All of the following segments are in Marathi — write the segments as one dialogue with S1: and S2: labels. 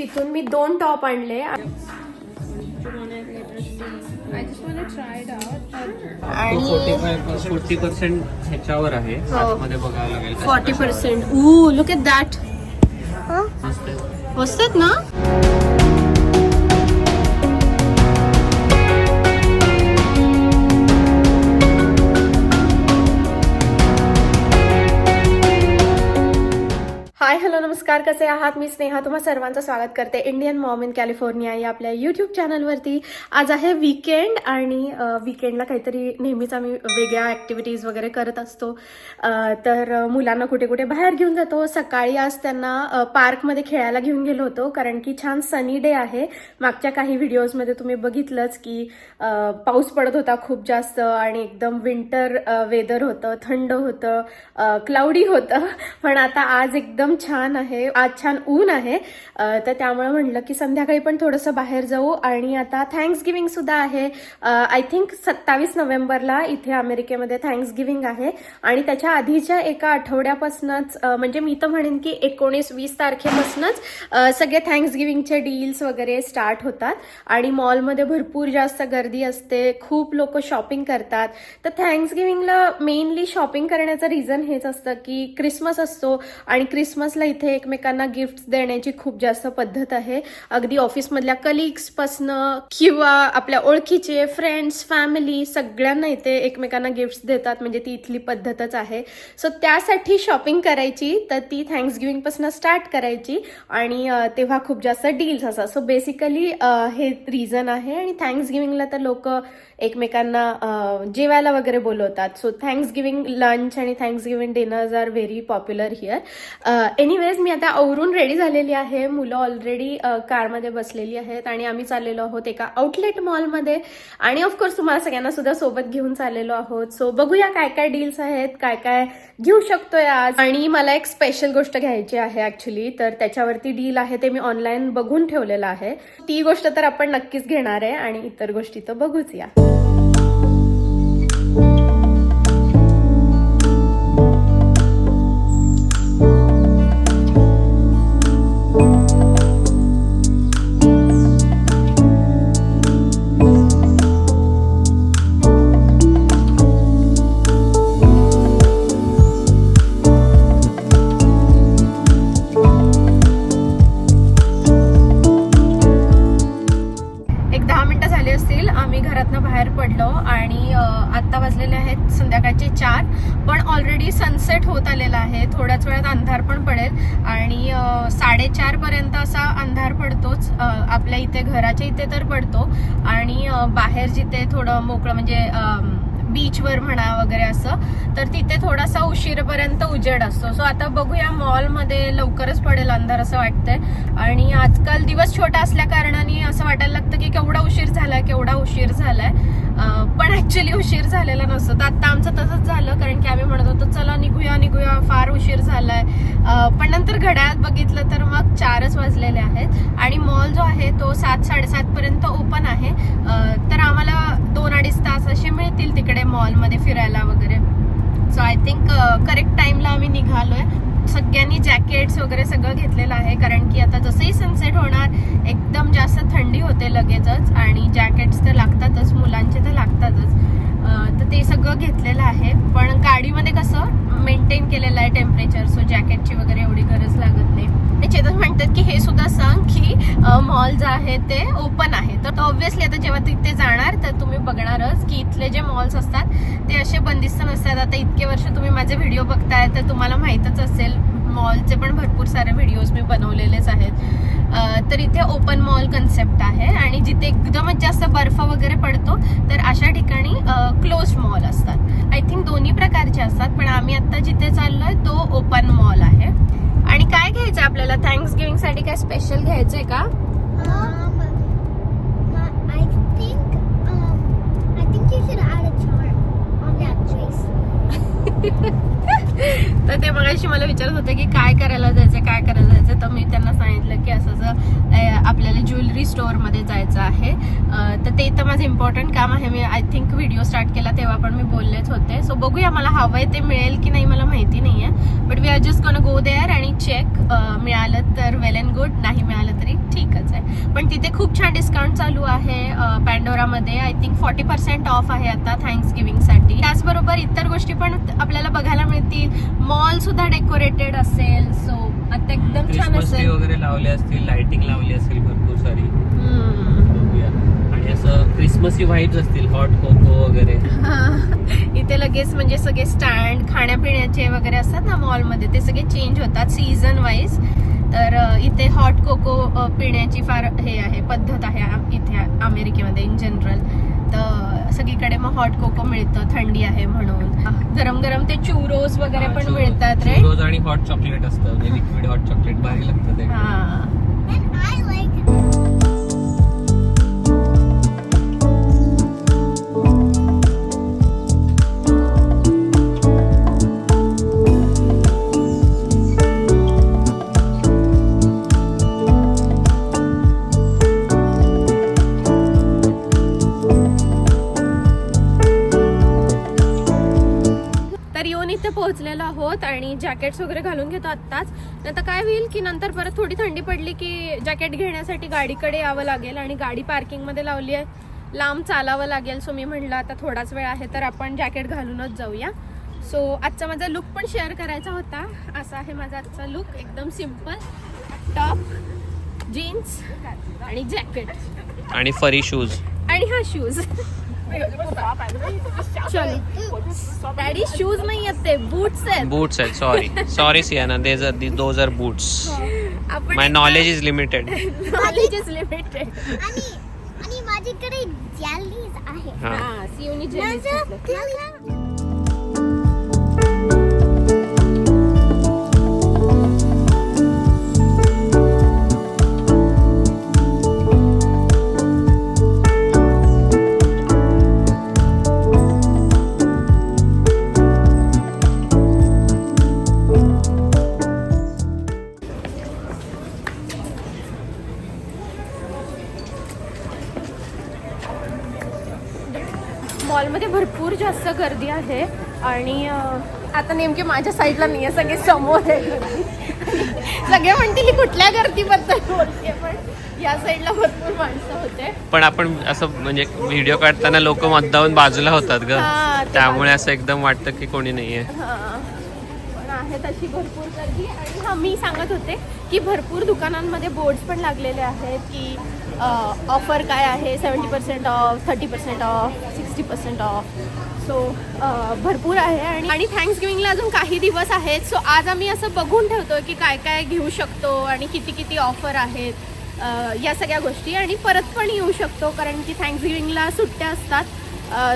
S1: तिथून मी दोन टॉप आणले
S2: आणि
S3: फोर्टी पर्सेंट ह्याच्यावर आहे
S1: हो.
S3: बघावं लागेल
S1: forty percent ooh look at that.
S3: मस्त आहे.
S1: मस्त आहेत ना नमस्कार कसे आहात? मी स्नेहा तुम्हा सर्वांचं स्वागत करते इंडियन मॉम इन कॅलिफोर्निया या आपल्या यूट्यूब चॅनलवरती आज आहे वीकेंड आणि वीकेंडला काहीतरी नेहमीच आम्ही वेगळ्या ॲक्टिव्हिटीज वगैरे करत असतो. तर मुलांना कुठे कुठे बाहेर घेऊन जातो. सकाळी आज त्यांना पार्कमध्ये खेळायला घेऊन गेलो होतो कारण की छान सनी डे आहे. मागच्या काही व्हिडिओजमध्ये तुम्ही बघितलंच की पाऊस पडत होता खूप जास्त आणि एकदम विंटर वेदर होतं थंड होतं क्लाउडी होतं. पण आता आज एकदम छान आहे आज छान ऊन आहे. तर त्यामुळे म्हणलं की संध्याकाळी पण थोडंसं बाहेर जाऊ. आणि आता थँक्स गिविंग सुद्धा आहे. आय थिंक सत्तावीस नोव्हेंबरला इथे अमेरिकेमध्ये थँक्स गिविंग आहे. आणि त्याच्या आधीच्या एका आठवड्यापासूनच म्हणजे मी तर म्हणेन की एकोणीस वीस तारखेपासूनच सगळे थँक्स गिविंगचे डील्स वगैरे स्टार्ट होतात. आणि मॉलमध्ये भरपूर जास्त गर्दी असते. खूप लोक शॉपिंग करतात. तर थँक्स गिविंगला मेनली शॉपिंग करण्याचं रिझन हेच असतं की क्रिसमस असतो. आणि क्रिसमसला इथे एकमेकांना गिफ्ट देण्याची खूप जास्त पद्धत आहे. अगदी ऑफिसमधल्या कलिग्सपासनं किंवा आपल्या ओळखीचे फ्रेंड्स फॅमिली सगळ्यांना इथे एकमेकांना गिफ्ट देतात. म्हणजे ती इथली पद्धतच आहे. सो त्यासाठी शॉपिंग करायची तर ती थँक्स गिविंगपासून स्टार्ट करायची आणि तेव्हा खूप जास्त डील्स असतात सो बेसिकली हे रिझन आहे आणि थँक्स गिविंगला तर लोक एकमेकांना जेवायला वगैरे बोलवतात. सो थँक्स गिविंग लंच आणि thanksgiving dinners are very popular here anyways मी आता आवरून रेडी झालेली आहे. मुलं ऑलरेडी कारमध्ये बसलेली आहेत आणि आम्ही चाललेलो आहोत एका आउटलेट मॉलमध्ये आणि ऑफकोर्स तुम्हाला सगळ्यांना सुद्धा सोबत घेऊन चाललेलो आहोत. सो बघूया काय काय डील्स आहेत काय काय घेऊ शकतोय आज. आणि मला एक स्पेशल गोष्ट घ्यायची आहे ऍक्च्युली तर त्याच्यावरती डील आहे ते मी ऑनलाईन बघून ठेवलेलं आहे. ती गोष्ट तर आपण नक्कीच घेणार आहे आणि इतर गोष्टी तर बघूच या. साडेचार पर्यंत असा अंधार पडतोच. आपल्या इथे घराच्या इथे तर पडतो. आणि बाहेर जिथे थोडं मोकळं म्हणजे बीचवर म्हणा वगैरे असं तर तिथे थोडासा उशीरपर्यंत उजेड असतो. सो आता बघूया मॉलमध्ये लवकरच पडेल अंधार असं वाटतंय. आणि आजकाल दिवस छोटा असल्या कारणाने असं वाटायला लागतं की केवढा उशीर झालाय केवढा उशीर झालाय. पण ऍक्च्युली उशीर झालेला नसतो. तर आता आमचं तसंच झालं कारण की आम्ही म्हणत होतो चला निघूया निघूया. फार उशीर झालाय. पण नंतर घड्याळात बघितलं तर मग चारच वाजलेले आहेत. आणि मॉल जो आहे तो सात साडेसात पर्यंत ओपन आहे अं, तर आम्हाला दोन अडीच तास असे मिळतील तिकडे मॉलमध्ये फिरायला वगैरे सो आय थिंक करेक्ट टाइमला आम्ही निघालोय सगळ्यांनी जॅकेट्स वगैरे सगळं घेतलेलं आहे. कारण की आता जसंही सनसेट होणार एकदम जास्त थंडी होते लगेचच आणि जॅकेट्स तर लागतातच मुलांचे तर लागतातच. तर ते सगळं घेतलेलं आहे. पण गाडीमध्ये कसं मेंटेन केलेलं आहे टेम्परेचर सो जॅकेटची वगैरे एवढी गरज लागत नाही. चेतन म्हणतात की हे सुद्धा सांग की मॉल जे आहे ते ओपन आहे. तर ऑब्व्हियसली आता जेव्हा तिथे जाणार तर तुम्ही बघणारच की इथले जे मॉल्स असतात ते असे बंदिस्त नसतात. आता इतके वर्ष तुम्ही माझे व्हिडिओ बघताय तर तुम्हाला माहीतच असेल मॉलचे पण भरपूर सारे व्हिडिओज मी बनवलेलेच आहेत. तर इथे ओपन मॉल कन्सेप्ट आहे आणि जिथे एकदमच जास्त बर्फ वगैरे पडतो तर अशा ठिकाणी क्लोज मॉल असतात. आय थिंक दोन्ही प्रकारचे असतात पण आम्ही आता जिथे चाललोय तो ओपन मॉल आहे. आणि काय घ्यायचं आपल्याला? थँक्स गिव्हिंगसाठी काय स्पेशल घ्यायचंय का?
S4: Um, um, I think you should add a charm on that dress.
S1: तर ते मगाशी मला विचारत होते की काय करायला जायचं काय करायला जायचं. तर मी त्यांना सांगितलं की असं असं आपल्याला ज्वेलरी स्टोअरमध्ये जायचं आहे. तर ते तर माझं इम्पॉर्टंट काम आहे. मी आय थिंक व्हिडिओ स्टार्ट केला तेव्हा पण मी बोललेच होते. सो बघूया मला हवं आहे ते मिळेल की नाही मला माहिती नाही आहे but we are just gonna go there आणि चेक मिळालं तर वेल अँड गुड नाही मिळालं तरी ठीकच आहे. पण तिथे खूप छान डिस्काउंट चालू आहे पॅन्डोरामध्ये I think forty percent off आहे आता थँक्स गिव्हिंगसाठी त्याचबरोबर इतर गोष्टी पण आपल्याला बघायला मिळतील. मॉल सुद्धा डेकोरेटेड असेल. सो आता एकदम छान
S3: क्रिसमस ट्री
S1: असेल.
S3: वगैरे लावले असतील लाइटिंग लावली असेल भरपूर सारी.
S1: हम्म.
S3: बघूया. आणि असं क्रिसमसी व्हाईब्स असतील हॉट कोको वगैरे.
S1: हा. इथे लगेच म्हणजे सगळे स्टँड खाण्यापिण्याचे वगैरे असतात ना मॉलमध्ये ते सगळे चेंज होतात सीझन वाईज तर अ, इथे हॉट कोको अ, पिण्याची फार हे आहे पद्धत आहे इथे अमेरिकेमध्ये इन जनरल सगळीकडे मग हॉट कोको मिळतं थंडी आहे म्हणून. गरम गरम ते चुरोस वगैरे पण मिळतात रे
S3: रोज आणि हॉट चॉकलेट असतं लिक्विड हॉट चॉकलेट भारी लागतं ते.
S1: जॅकेट्स वगैरे घालून घेतो आत्ताच. नाही तर काय होईल की नंतर परत थोडी थंडी पडली की जॅकेट घेण्यासाठी गाडीकडे यावं लागेल आणि गाडी पार्किंगमध्ये लावली आहे. लांब चालावं लागेल. सो मी म्हणलं आता थोडाच वेळ आहे तर आपण जॅकेट घालूनच जाऊया. सो आजचा माझा लुक पण शेअर करायचा होता. असा आहे माझा आजचा लुक एकदम सिंपल टॉप जीन्स आणि जॅकेट
S3: आणि फरी शूज
S1: आणि हा शूज डॅडी शूज़ नाही आहेत ते बूट्स आहेत
S3: बूट्स आहेत sorry sorry Siana these are those are boots my knowledge is limited
S1: knowledge is limited
S4: आणि आणि माझ्याकडे jellies आहे
S3: हा।
S1: जेलीज आहे. आणि आता नेमके माझ्या साईडला नाही आहे सगळे समोर आहे. सगळे म्हणतील ही कुठल्या गर्दीबद्दल बोलते पण या साईडला भरपूर माणसं होते.
S3: पण आपण असं म्हणजे व्हिडिओ काढताना लोक मध्याहून बाजूला होतात ग. त्यामुळे असं एकदम वाटतं की कोणी नाहीये
S1: हा. पण आहे तशी भरपूर गर्दी. आणि हा मी सांगत होते की भरपूर दुकानांमध्ये बोर्ड्स पण लागलेले आहेत की ऑफर काय आहे? Seventy percent off thirty percent off sixty percent off. So भरपूर आहे आणि आणि थँक्स गिविंगला अजून काही दिवस आहेत. सो आज आम्ही असं बघून ठेवतो की काय काय घेऊ शकतो आणि किती किती ऑफर आहेत या सगळ्या गोष्टी. आणि परत पण येऊ शकतो कारण की थँक्स गिविंगला सुट्ट्या असतात.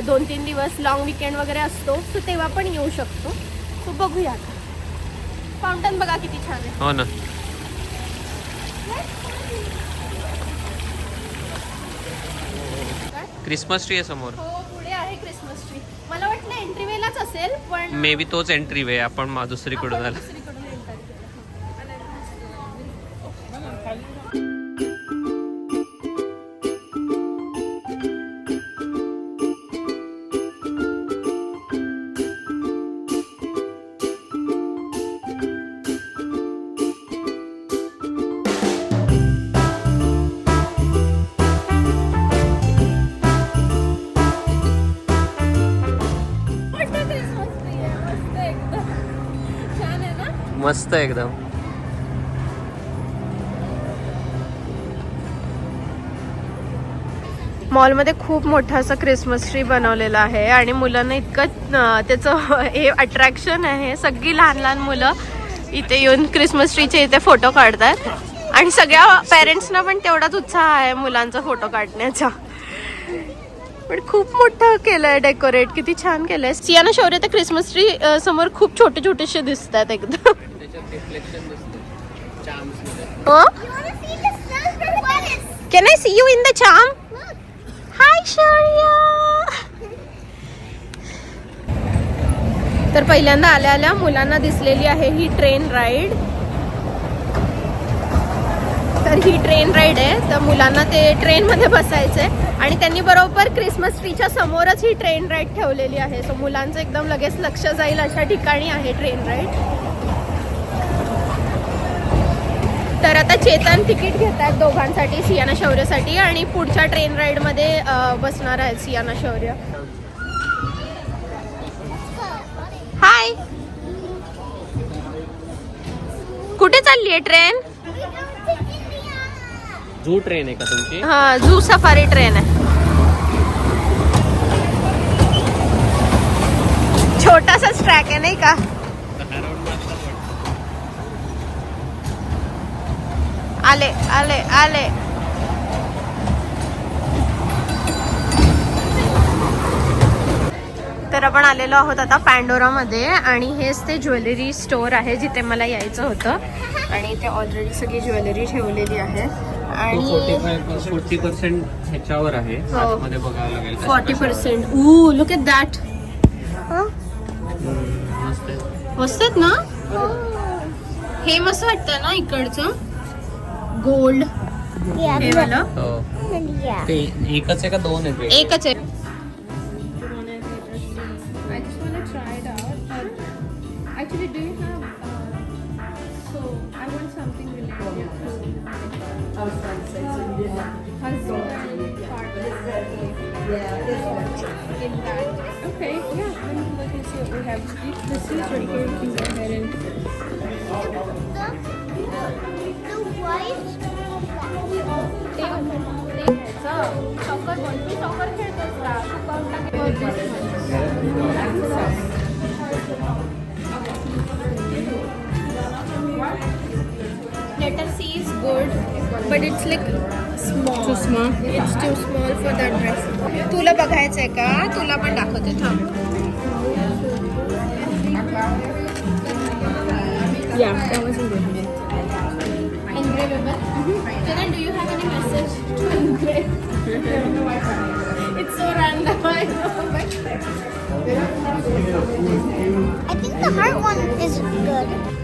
S1: दोन तीन दिवस लॉंग विकेंड वगैरे असतो. सो तेव्हा पण येऊ शकतो. सो बघूया फाउंटन बघा किती छान आहे.
S3: हो ना. क्रिसमस ट्री आहे समोर.
S1: हो पुढे आहे क्रिसमस ट्री मला वाटलं एंट्री वेलाच असेल पण
S3: मे बी तोच एंट्री वे आपण दुसरीकडून आला.
S1: मस्त एकदम. मॉलमध्ये खूप मोठा असा क्रिसमस ट्री बनवलेला आहे आणि मुलांना इतकं त्याचं हे अट्रॅक्शन आहे. सगळी लहान लहान मुलं इथे येऊन क्रिसमस ट्रीचे इथे फोटो काढतात. आणि सगळ्या पेरेंट्सना पण तेवढाच उत्साह आहे मुलांचा फोटो काढण्याचा. पण खूप मोठं केलंय डेकोरेट किती छान केलंय. सियाना शौर्य त्या क्रिसमस ट्री समोर खूप छोटे छोटेसे दिसतात एकदम. हो?
S4: You wanna see the silver lettuce?
S1: Can I see you in the charm
S4: Look.
S1: Hi Shaurya तर पहिल्यांदा आल्या आल्या मुलांना दिसलेली आहे ही ट्रेन राईड तर ही ट्रेन राईड आहे. तर मुलांना ते ट्रेनमध्ये बसायचं आहे आणि त्यांनी बरोबर क्रिसमस ट्रीच्या समोरच ही ट्रेन राईड ठेवलेली आहे. सो मुलांचं एकदम लगेच लक्ष जाईल अशा ठिकाणी आहे ट्रेन राईड तर आता चेतन तिकीट घेतात दोघांसाठी सियाना शौर्यसाठी आणि पुढच्या ट्रेन राईडमध्ये बसणार आहे सियाना शौर्य. हाय कुठे चालली आहे ट्रेन
S3: झू ट्रेन आहे का तुमची?
S1: हा झू सफारी ट्रेन आहे. छोटासाच ट्रॅक आहे नाही का? आले आले आले तर आपण आलेलो आहोत आता पॅन्डोरामध्ये आणि हेच ते ज्वेलरी स्टोर आहे जिथे मला यायचं होतं. आणि इथे ऑलरेडी सगळी ज्वेलरी ठेवलेली आहे. आणि
S3: फोर्टी पर्सेंट ह्याच्यावर आहे. आतमध्ये बघावं लागेल
S1: forty percent ooh look at that
S3: मस्त आहे.
S1: मस्त आहेत ना? हे मस्त वाटतं ना इकडचं? Gold
S4: Yeah.
S1: हे वाला
S4: Yeah.
S3: ते एकच आहे का दोन आहे
S1: एकच आहे
S5: Actually, do you have? Uh, so I want something related to husband and partner. In that. Okay, yeah. Let me look and see what we have. This is right here. You can go ahead and.
S4: The white.
S5: Soccer बोलतो सॉकर खेळतोस का
S1: letter C is good but it's like small too small it's too small for that dress तुला बघायचंय का तुला पण दाखवते थांब
S5: Yeah, Mm-hmm.
S1: engravable. Do you have any message to engrave? it's so random. I
S4: I think the heart one is good.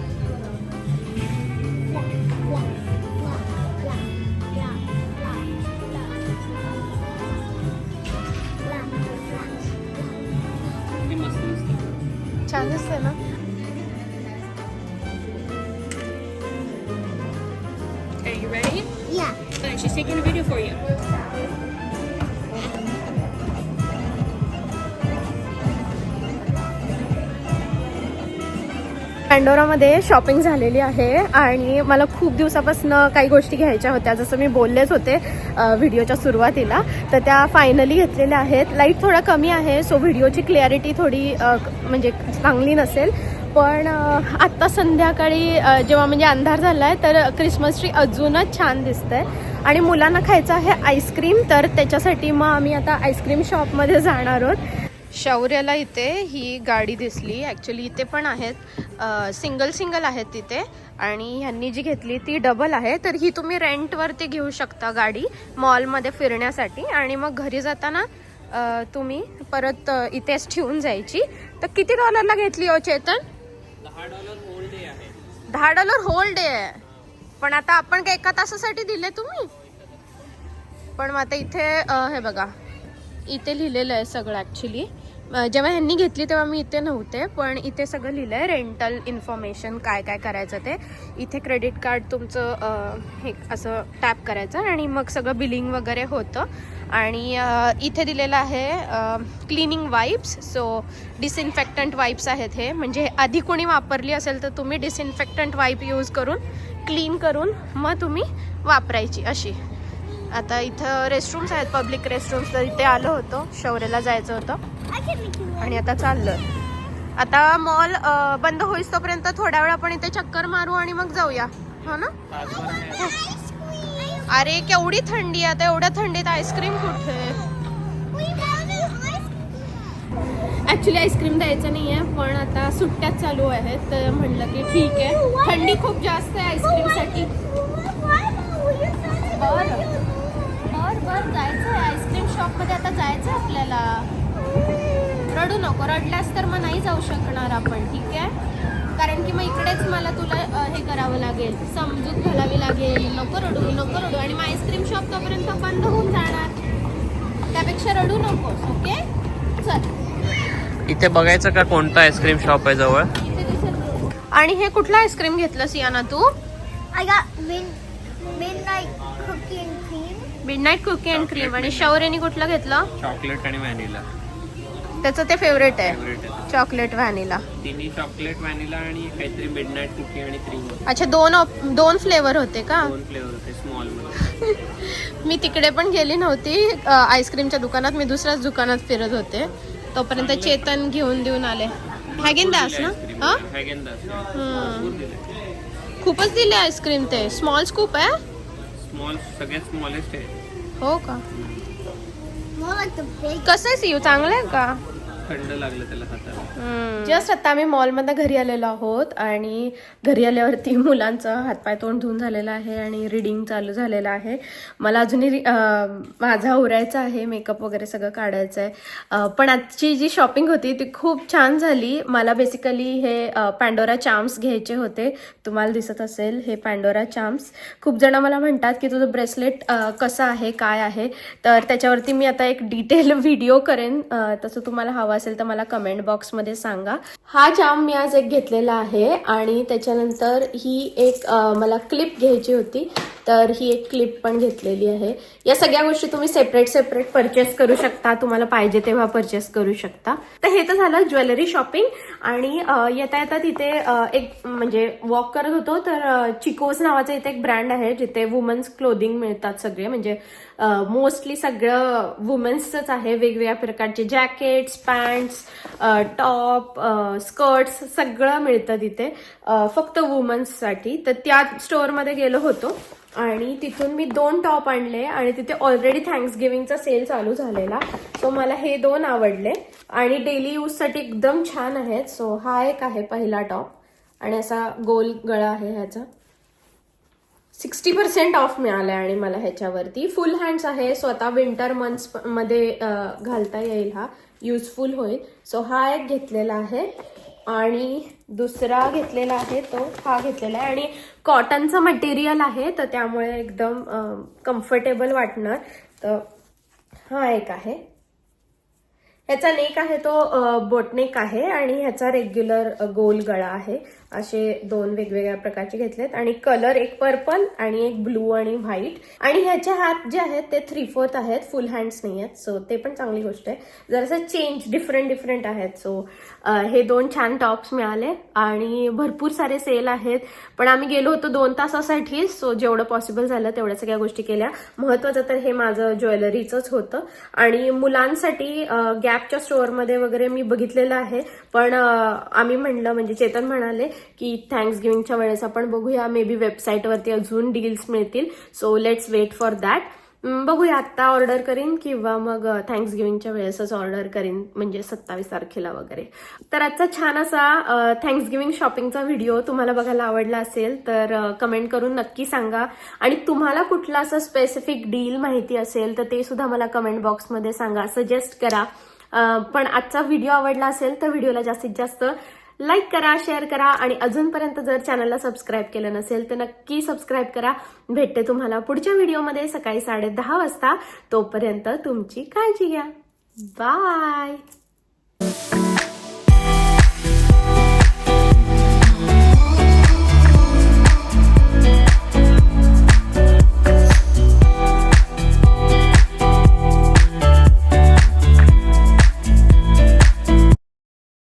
S5: She's taking a video for you.
S1: पँडोरामध्ये शॉपिंग झालेली आहे आणि मला खूप दिवसापासून काही गोष्टी घ्यायच्या होत्या. जसं मी बोललेच होते व्हिडिओच्या सुरुवातीला तर त्या फायनली घेतलेल्या आहेत. लाइट थोडा कमी आहे सो व्हिडिओची क्लॅरिटी थोडी म्हणजे चांगली नसेल. पण आत्ता संध्याकाळी जेव्हा म्हणजे अंधार झाला आहे तर क्रिसमस ट्री अजूनच छान दिसतंय. आणि मुलांना खायचं आहे आईस्क्रीम तर त्याच्यासाठी मग आम्ही आता आईस्क्रीम शॉपमध्ये जाणार आहोत. शौर्याला इथे ही गाडी दिसली. ॲक्च्युली इथे पण आहेत. सिंगल सिंगल आहेत तिथे. आणि ह्यांनी जी घेतली ती डबल आहे. तर ही तुम्ही रेंटवरती घेऊ शकता गाडी मॉलमध्ये फिरण्यासाठी. आणि मग घरी जाताना तुम्ही परत इथेच ठेवून जायची. तर किती डॉलरला घेतली हो चेतन?
S3: दहा डॉलर होल डे आहे.
S1: पण आता आपण काय एका तासासाठी दिले तुम्ही? पण मग आता इथे हे बघा. इथे लिहिलेलं आहे सगळं ॲक्च्युली जेव्हा ह्यांनी घेतली तेव्हा मी इथे नव्हते पण इथे सगळं लिहिलं आहे रेंटल इन्फॉर्मेशन काय काय करायचं ते. इथे क्रेडिट कार्ड तुमचं हे असं टॅप करायचं आणि मग सगळं बिलिंग वगैरे होतं. आणि इथे दिलेलं आहे cleaning wipes so disinfectant wipes आहेत हे. म्हणजे आधी कोणी वापरली असेल तर तुम्ही डिसइन्फेक्टंट वाईप यूज करून क्लीन करून मग तुम्ही वापरायची अशी. आता इथं रेस्टरूम्स आहेत पब्लिक रेस्टरूम्स तर इथे आलो होतो शौर्याला जायचं होतं. आणि आता चाललोय आता मॉल बंद होईस तोपर्यंत थोड्या वेळ आपण इथे चक्कर मारू आणि मग जाऊया. हो ना? अरे केवढी थंडी आहे आता. एवढ्या थंडीत आईस्क्रीम कुठे? ऍक्च्युली आईस्क्रीम द्यायचं नाही आहे पण आता सुट्ट्याच चालू आहेत. तर म्हणलं की ठीक आहे. थंडी खूप जास्त आहे आईस्क्रीमसाठी. बर. बर बर. जायचं आहे आईस्क्रीम शॉपमध्ये आता जायचं आहे आपल्याला. रडू नको. रडल्यास तर मग नाही जाऊ शकणार आपण. ठीक आहे? की मग इकडेच मला तुला हे करावं लागेल समजूत घालावी लागेल. नको रडू नको रडू. आणि मग आईस्क्रीम शॉप तोपर्यंत बंद होऊन जाणार. त्यापेक्षा रडू नकोस ओके? चल.
S3: इथे बघायचं का कोणता आईस्क्रीम शॉप आहे जवळ?
S1: आणि हे कुठलं आईस्क्रीम घेतलं सियाना तू. मिडनाईट कुकी अँड क्रीम आणि शौर्यनी कुठलं घेतलं?
S3: चॉकलेट आणि व्हॅनिला
S1: त्याचं ते फेवरेट आहे.
S3: फेवरेट आहे.
S1: चॉकलेट व्हॅनिला
S3: तिन्ही चॉकलेट व्हॅनिला आणि काहीतरी मिडनाईट कुकी आणि क्रीम
S1: अच्छा दोन op- दोन फ्लेवर होते का?
S3: दोन फ्लेवर होते स्मॉलमध्ये
S1: मी तिकडे पण गेली नव्हती. अ, आईस्क्रीमच्या दुकानात मी दुसऱ्याच दुकानात फिरत होते. तोपर्यंत चेतन घेऊन देऊन आले. हॅगेन दास ना हा? हम्म. खूपच दिले आईस्क्रीम ते. स्मॉल स्कूप आहे?
S3: स्मॉल सगळ्यात स्मॉलेस्ट आहे.
S1: हो का? कसं आहे सीयू? चांगलं आहे का?
S3: थंड लागलं त्याला हाताला.
S1: जस्ट आता आम्ही मॉलमध्ये घरी आलेलो आहोत आणि घरी आल्यावरती मुलांचं हातपाय तोंड धुवून झालेलं आहे आणि रिडिंग चालू झालेलं आहे. मला अजूनही अं, माझा उरायचा आहे मेकअप वगैरे सगळं काढायचं आहे अं, पण आजची जी शॉपिंग होती ती खूप छान झाली. मला बेसिकली हे पॅन्डोरा चाम्स घ्यायचे होते. तुम्हाला दिसत असेल हे पॅन्डोरा चाम्स खूप जण मला म्हणतात की तुझं ब्रेसलेट कसं आहे काय आहे? तर त्याच्यावरती मी आता एक डिटेल व्हिडिओ करेन. अं, तसं तुम्हाला हवं असेल तर मला कमेंट बॉक्समध्ये सांगा. हा जाम मी आज एक घेतलेला आहे आणि त्याच्यानंतर ही एक मला क्लिप घ्यायची होती. तर ही एक क्लिप पण घेतलेली आहे. या सगळ्या गोष्टी तुम्ही सेपरेट सेपरेट परचेस करू शकता. तुम्हाला पाहिजे तेव्हा परचेस करू शकता. तर हे तर झालं ज्वेलरी शॉपिंग आणि येता येता तिथे एक म्हणजे वॉक करत होतो. तर चिकोज चिकोस नावाचं इथे एक ब्रँड आहे जिथे वुमन्स क्लोदिंग मिळतात सगळे. म्हणजे मोस्टली सगळं वुमन्सच आहे. वेगवेगळ्या प्रकारचे जॅकेट्स पॅन्ट्स टॉप स्कर्ट्स सगळं मिळतं तिथे फक्त वुमन्ससाठी तर त्या स्टोअरमध्ये गेलो होतो. आणि तिथून मी दोन टॉप आणले आणि तिथे ऑलरेडी थँक्स गिव्हिंगचा सेल चालू झालेला. सो मला हे दोन आवडले. आणि डेली यूजसाठी एकदम छान आहेत. सो हा एक आहे पहिला टॉप. आणि असा गोल गळा आहे ह्याचा. सिक्स्टी पर्सेंट ऑफ मिळालंय आणि मला ह्याच्यावरती. फुल हँड्स आहे. स्वतः विंटर मंथ्समध्ये घालता येईल हा. युजफुल होईल. सो हा एक घेतलेला आहे. आणि दुसरा घेतलेला आहे तो हा घेतलेला आहे. आणि कॉटनचं मटेरियल आहे तर त्यामुळे एकदम कम्फर्टेबल वाटणार. तर हा एक आहे. ह्याचा नेक आहे तो बोटनेक आहे आणि ह्याचा रेग्युलर गोल गळा आहे. असे दोन वेगवेगळ्या प्रकारचे घेतलेत. आणि कलर एक पर्पल आणि एक ब्लू आणि व्हाईट आणि ह्याचे हात जे आहेत ते थ्री फोर्थ आहेत. फुल हँड्स नाही आहेत सो ते पण चांगली गोष्ट आहे. जरासं चेंज डिफरंट डिफरंट आहेत सो हे दोन छान टॉप्स मिळाले आणि भरपूर सारे सेल आहेत. पण आम्ही गेलो होतो दोन तासासाठी सो जेवढं पॉसिबल झालं तेवढ्या सगळ्या गोष्टी केल्या. महत्वाचं तर हे माझं ज्वेलरीचंच होतं. आणि मुलांसाठी गॅपच्या स्टोअरमध्ये वगैरे मी बघितलेलं आहे. पण आम्ही म्हणलं म्हणजे चेतन म्हणाले की थँक्स गिव्हिंगच्या वेळेस आपण बघूया. मे बी वेबसाईटवरती अजून डील्स मिळतील. So let's wait for that बघूया आत्ता ऑर्डर करीन किंवा मग थँक्स गिव्हिंगच्या वेळेसच ऑर्डर करीन म्हणजे सत्तावीस तारखेला वगैरे. तर आजचा छान असा थँक्स गिव्हिंग शॉपिंगचा व्हिडिओ तुम्हाला बघायला आवडला असेल तर कमेंट करून नक्की सांगा. आणि तुम्हाला कुठला असं स्पेसिफिक डील माहिती असेल तर ते सुद्धा मला कमेंट बॉक्समध्ये सांगा. सजेस्ट करा. पण आजचा व्हिडिओ आवडला असेल तर व्हिडिओला जास्तीत जास्त लाईक करा शेअर करा आणि अजूनपर्यंत जर चॅनलला सबस्क्राईब केलं नसेल तर नक्की सबस्क्राईब करा. भेटते तुम्हाला पुढच्या व्हिडिओमध्ये सकाळी साडे दहा वाजता. तोपर्यंत तुमची काळजी घ्या. बाय!